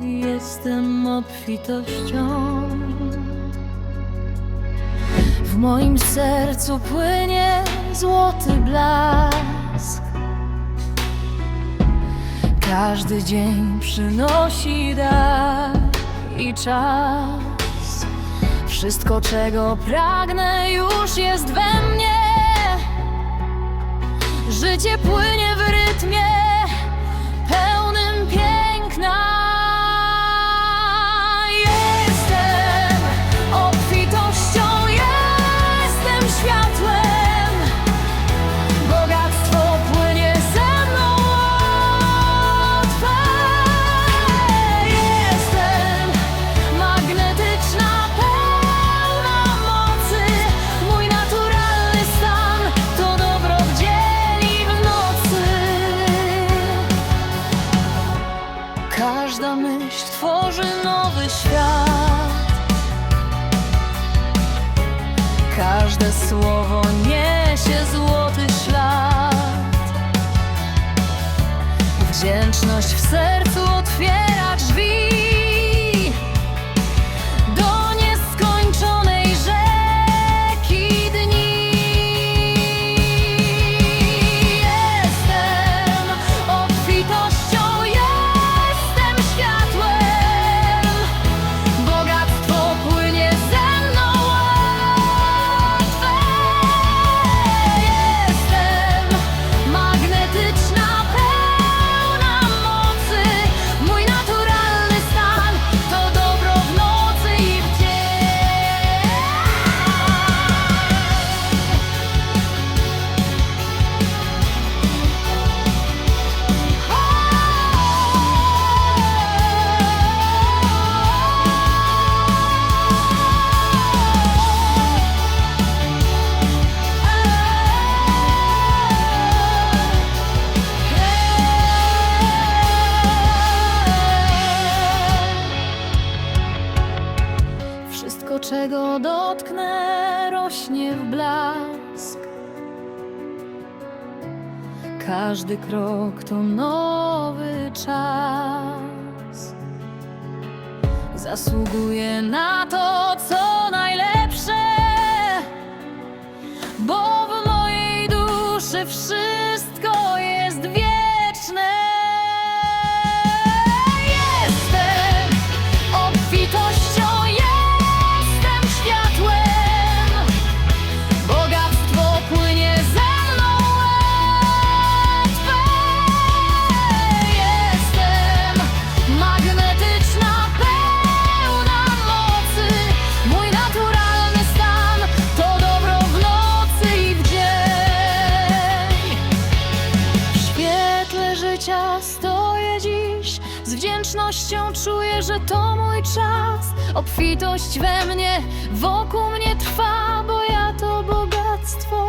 Jestem obfitością. W moim sercu płynie złoty blask. Każdy dzień przynosi dar i czas. Wszystko, czego pragnę, już jest we mnie. Życie płynie w rytmie świat. Każde słowo niesie złoty ślad. Wdzięczność w sercu otwiera czego dotknę, rośnie w blask. Każdy krok to nowy czas. Zasługuję na to, co najlepsze, bo w mojej duszy wszystko wdzięcznością czuję, że to mój czas. Obfitość we mnie, wokół mnie trwa, bo ja to bogactwo.